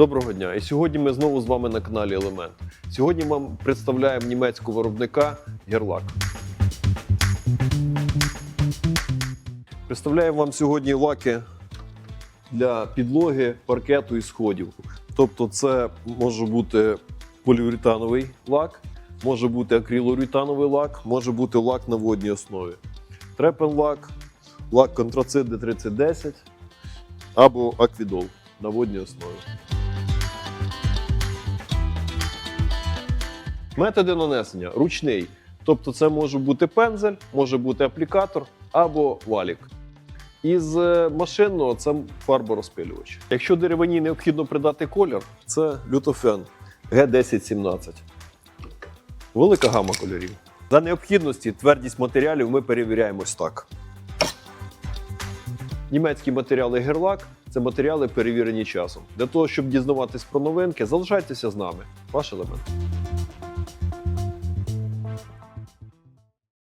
Доброго дня! І сьогодні ми знову з вами на каналі Елемент. Сьогодні вам представляємо німецького виробника Герлак. Представляємо вам сьогодні лаки для підлоги, паркету і сходів. Тобто, це може бути поліуретановий лак, може бути акрилоуретановий лак, може бути лак на водній основі. Трепен лак, лак контрацит D3010 або аквідол на водній основі. Методи нанесення ручний. Тобто це може бути пензель, може бути аплікатор або валік. Із е, машинного це фарборозпилювач. Якщо деревині необхідно придати колір, це лютофен G1017. Велика гама кольорів. За необхідності твердість матеріалів ми перевіряємо ось так. Німецькі матеріали Герлак це матеріали перевірені часом. Для того, щоб дізнаватись про новинки, залишайтеся з нами. Ваш елемент.